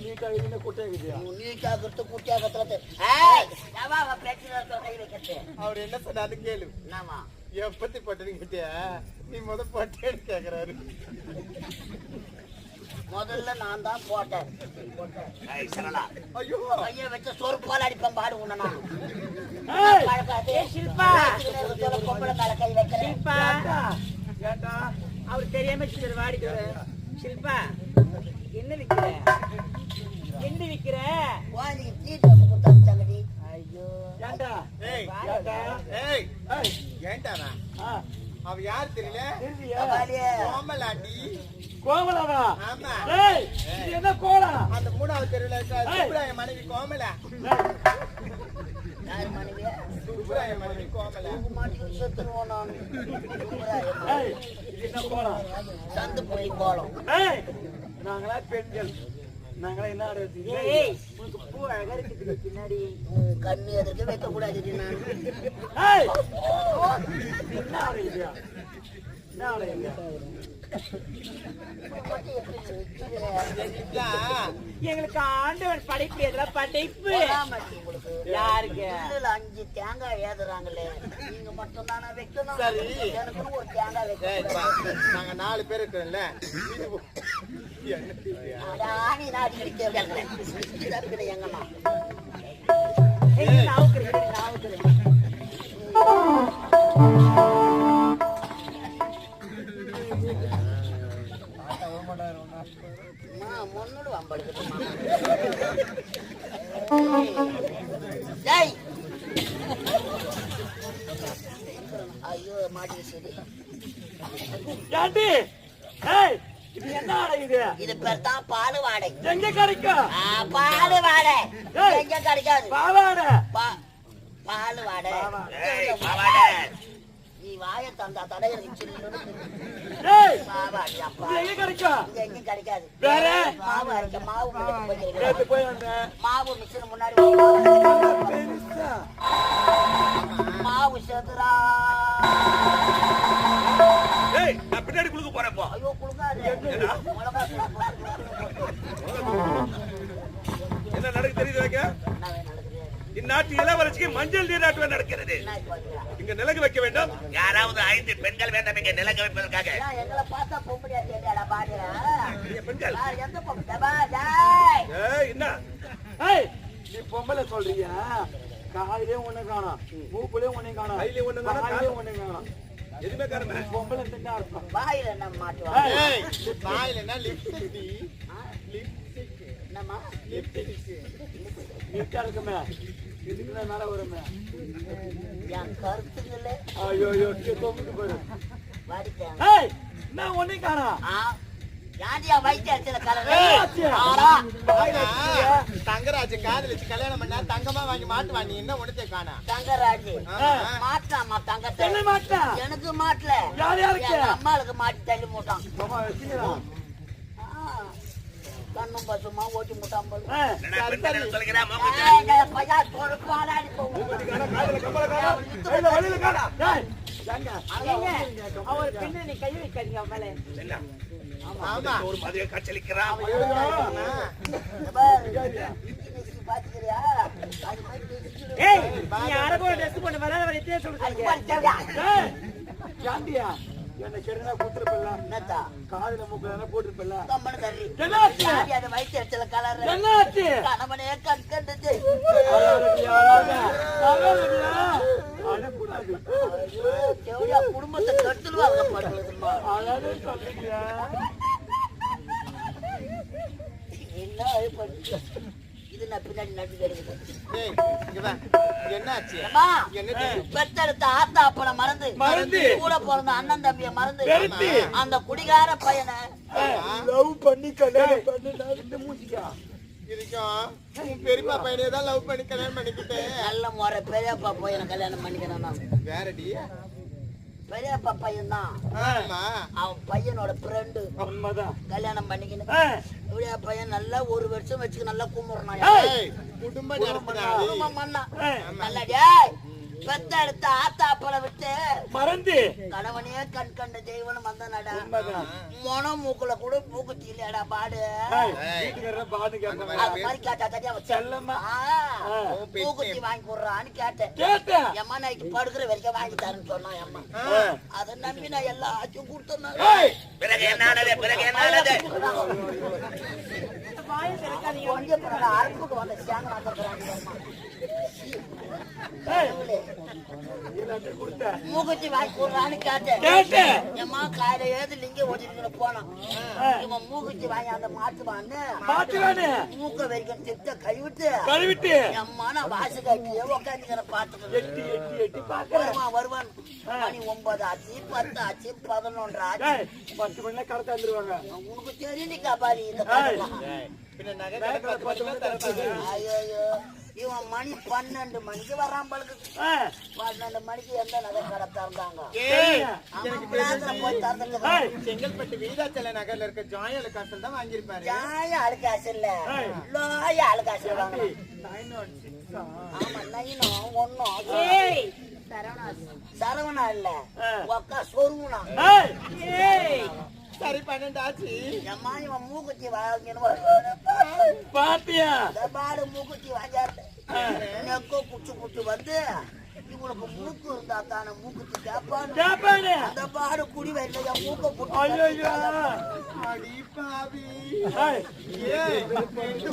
நீ காய்கறி நீ காக்கிறது குட்டை கத்துறது அவர் என்ன சொன்னாலும் கேளு என்னமா எப்பத்தி பட்டனு நீ முத பட்டேன்னு கேக்குறாரு முதல்ல நான் தான் போட்டேன். ஐயோ. கையை வச்ச சொருப்பால் அடிப்பேன் பாடு ஏண்டா? அவர் தெரியாம வாடிட்டு ஷில்பா என்ன விக்கிற? என்ன விக்கிற? ஐயோ. ஏண்டா? ஏய் ஏண்டா அவ யார் தெரியல. கோமலாண்டி கோமலாவா ஆமா. ஏய் இது என்ன கோலா அந்த மூணாவது தெருவில் இருக்க. சுப்ராய மனைவி கோமலா யார் மனைவியா சுப்ராய மனைவி கோமலா உங்க மாட்டுக்கு செத்துருவோம் நான் ஏய் இது என்ன கோலா சந்து புள்ளி கோலம். ஏய் நாங்களா பெண்கள். நாங்களா என்ன ஏய் உனக்கு பூ அழகா இருக்குது பின்னாடி கண்ணு எதிர்க்க வைக்க கூடாது நான்? ஏய். என்ன என்ன எங்களுக்கு ஆண்டவன் படைப்பு எதெல்லாம் படைப்பு. யாருக்கு அஞ்சு தேங்காய் ஏதுறாங்களே நீங்க மட்டும் தானே வைக்கணும் சரி. எனக்குன்னு ஒரு தேங்காய் ஏய், வைக்க பா, நாங்க நாலு பேர்? ஆணி நாடி அடிக்கிறேன் எங்கம்மா ஏண்டி? ஏய் இது என்ன ஆடுறது இது பேர் தான் பால் வாடை. எங்க கிடைக்கும்? பால் வாடை. எங்க கிடைக்காது? பாவாடை. பா- பால் வாடை. நீ வாய தந்தா தடை எனக்கு இது எங்க கிடைக்கும்? இங்க எங்கேயும் கிடைக்காது. வேற? மாவு அரைக்க மாவு. நேத்து போய் வந்தேன் மாவு மிஷின் முன்னாடி மாவு செதுரா ஏய் நான் பின்னாடி குளுக்க போறேன் இப்போ ஐயோ போட்டு என்ன நடக்கு தெரியுது இந்நாட்டு இளவரசிக்கு மஞ்சள் நீராட்டு நடக்கிறது? இங்க நிலகு வைக்க வேண்டும். யாராவது ஐந்து பெண்கள் வேண்டும் இங்க நிலகு வைப்பதற்காக. பெண்கள். பா, என்ன? நீ பொம்பளை காலையிலே ஒண்ணு காணோம் மூப்புலயும் ஒண்ணு காணோம் கையிலயும் ஒண்ணு காணோம், காலையிலயும் ஒண்ணு காணோம் எதுவுமே காரணமே. பொம்பளை என்ன அர்த்தம் வாயில என்ன மாட்டுவாங்க? ஏய், வாயில என்ன லிப்ஸ்டிக்? லிப்ஸ்டிக். என்னம்மா? லிப்ஸ்டிக். நீட்டா இருக்குமே. இதுக்கு தான் மேல வருமே. என் கருத்துங்களே ஐயோ ஐயோ தொங்குது பாரு வாடிட்டேன் ஏய் நான் ஒண்ணு காணோம் ஆ. யாண்டியா வைத்தியத்துல. தங்கராஜ் காதலிச்சு கல்யாணம் பண்ணா தங்கமா வாங்கி மாட்டுவா நீ என்ன ஒண்ணுத்தே காணா? தங்கராஜ். மாட்டாமா தங்கத்தை. என்ன மாட்டேன் எனக்கு மாட்டல. யார் யாருக்கு? அம்மாளுக்கு மாட்டி தள்ளி மூட்டான். கண்ணும் பசுமா ஓட்டி மூட்டான் போல. அவர் பின்னாடி கை வைக்காதீங்க அவன் மேல. ஆமா. ஒரு மாதிரி ஏய் நீ அரகோ ட்ரெஸ் போட்டு வர வர இதே அது சொல்றீங்க மாதிரி தேவையா? ஏய். ஏண்டியா என்ன கெடுனா குத்துருப்பல்ல என்னத்தா? காதுல மூக்குல போட்டுருப்பல்ல கம்முனு தள்ளி. என்னாச்சு? அது வயித்தெரிச்சல கலர் என்னாச்சு? கணவனே தேவடியா, குடும்பத்தை பாருங்கம்மா. அழகு சொல்றீங்க. என்ன பண்ணி- நான் பின்னாடி நட்டு. என்னாச்சு? பெத்தெடுத்த ஆத்தா அப்பனை மறந்து மறந்து. கூட பிறந்த அண்ணன் தம்பிய மறந்து. அந்த குடிகார பையனை லவ் பண்ணி கல்யாணம் பண்ணு மூஞ்சிக்கா? பெரியப்பா பையனே தான் லவ் பண்ணி கல்யாணம் பண்ணிக்கிட்டேன். நல்ல முறை பெரியப்பா பையனை கல்யாணம் பண்ணிக்கிறேன் நான். வேறடி. பெரியப்பா பையன் தான் அவன் பையனோட ஃப்ரெண்டு கல்யாணம் பண்ணிக்கணும் இப்படியா பையன் நல்லா ஒரு வருஷம் வச்சுக்க நல்லா கும்பிடுறான். குடும்பம். நல்லா டேய் பெத்த எடுத்த ஆத்தாப்பழ விட்டு மறந்து. கணவனே கண் கண்ட தெய்வனும் வந்தனடா. மொன மூக்குல கூட மூக்குத்தி இல்லையாடா பாடு. அது மாதிரி கேட்டா தனியா செல்லம்மா. மூக்குத்தி வாங்கி போடுறான்னு கேட்டேன். கேட்டேன். எம்மா நைட்டு படுக்கிற வரைக்கும் வாங்கி தரேன்னு சொன்னான் எம்மா. அதை நம்பி நான் எல்லா ஆச்சும் கொடுத்தேன். ஏய், பிறகு என்ன பிறகு என்ன ஆனது? வாயை திறக்காதீங்க. கொஞ்சம் பிறகு அறுப்புக்கு வந்த சேங்க அம்மா. மூக்குத்தி வாங்கி போடுறான்னு கேட்டேன். எம்மா காலையில ஏது லிங்க ஓட்டிட்டு போனான். இவன் மூக்குத்தி வாங்கி அந்த மாட்டுவானே. மூக்க வரைக்கும் திட்ட கழுவிட்டு கழுவிட்டு. எம்மா நான் வாசு கட்டியே உட்காந்துக்கிற பாத்துக்கிறேன் எட்டி எட்டி எட்டி பாக்குறேன் வருவான். வருவான் மணி ஒன்பது ஆச்சு பத்து ஆச்சு பதினொன்று ஆச்சு. பத்து வந்துருவாங்க உனக்கு இந்த தான் திறப்பாங்க. ஐயோ இவன் மணி பன்னெண்டு மணிக்கு வரான் பழுக்கு பன்னெண்டு மணிக்கு எந்த நகை கடை திறந்தாங்க செங்கல்பட்டு வீதாச்சல நகர்ல இருக்க ஜாயல காசல் தான் வாங்கியிருப்பாரு. ஜாய அழுக்காசு இல்ல ஏய். லோய அழுக்காசு வாங்கணும் nine one six ஆ? ஆமா நைனும் ஒன்னும் ஏய். சரவணா இல்ல. ஒக்கா சொருவனா. சரி பன்னெண்டு ஆச்சு எம்மா இவன் மூக்குத்தி வாங்கணும் பாத்தியா? பாடு மூக்குத்தி வாங்கியாரு நெக்கோ புடிச்சு புடிச்சு வந்து இவனுக்கு மூக்கு இருந்தா தானே மூக்குத்தி கேப்பான்னு கேப்பானே அந்த பாடு குடி வரல மூக்க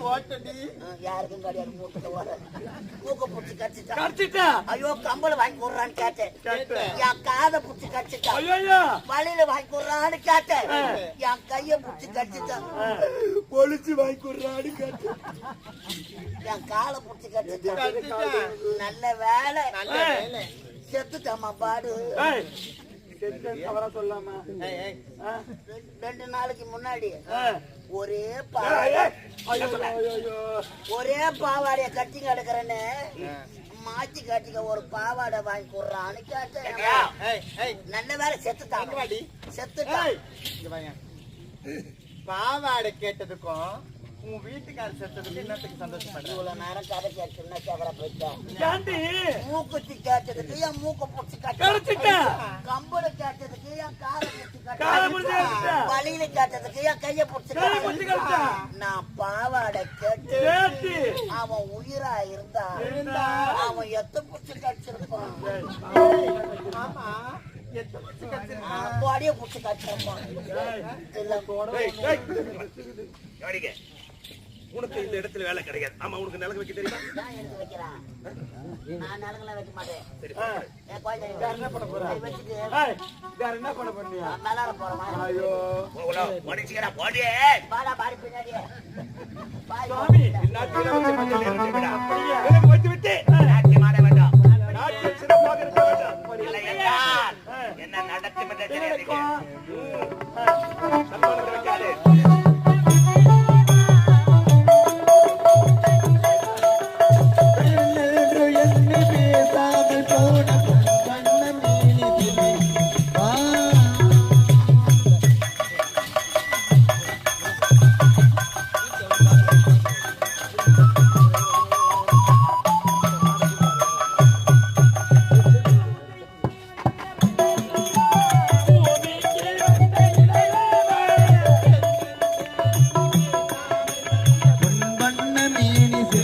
ஓட்டடி யாருக்கும் கிடையாது மூக்கு வர மூக்க புடிச்சு கடிச்சிட்டான் கடிச்சிட்டா ஐயோ. கம்பள வாங்கி கொடுறான்னு கேட்டேன். என் காதை புடிச்சு கடிச்சிட்டான் ஐயோ வழியில வாங்கி கொடுறான்னு கேட்டேன் கைய புடிச்சு கடிச்சிட்டான். பொழிச்சு வாங்கி கொடுறான்னு கேட்டேன். என் காலை புடிச்சு கட்டிட்டேன். நல்ல வேலை. செத்துட்டாமா பாடு. ரெண்டு- நாளைக்கு முன்னாடி. ஒரே. ஒரே பாவாடைய கட்டி கிடக்குறேன்னு மாத்தி கட்டிக்க ஒரு பாவாடை வாங்கி கொடுறான்னு கேட்டேன். நல்ல வேலை செத்துட்டான். வாடி? செத்துட்டான். பாவாடை கேட்டதுக்கும் உன் வீட்டுக்காரர் செத்ததுக்கு என்னத்துக்கு சந்தோஷப்படுற இவ்வளவு நேரம் கதை கேட்டுன்னா கேவரா போயிட்டேன் ஏண்டி? மூக்குத்தி கேட்டதுக்கு என் மூக்க புடிச்சு கடிச்சிட்டா. கம்பளை கேட்டதுக்கு என் காலை புடிச்சு காலை புடிச்சு கடிச்சிட்டா. கட்ட வழியில கேட்டதுக்கு என் கைய புடிச்சு. நான் பாவாடை கேட்டு கேட்டு. அவன் உயிரா இருந்தா இருந்தா. அவன் எத்த புடிச்சு கடிச்சிருப்பான் ஆமா? பாடிய புடிச்சு உனக்கு இந்த இடத்துல வேலை கிடைக்காது ஆமா உனக்கு நிலங்க வைக்க தெரியுமா நான் எடுத்து வைக்கிறேன் நான் வைக்க மாட்டேன் சரி என் குழந்தை என்ன பண்ண போற? ஏய், வேற என்ன பண்ண போறியா? மேலால போறேன் ஐயோ மனுஷங்கடா போடியே பாடா பாடி பின்னாடியே பாய் சுவாமி, நான் கீழே வச்சு மஞ்சள் நீர் வச்சிருக்கேன்டா. அப்படியா?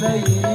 கையிலே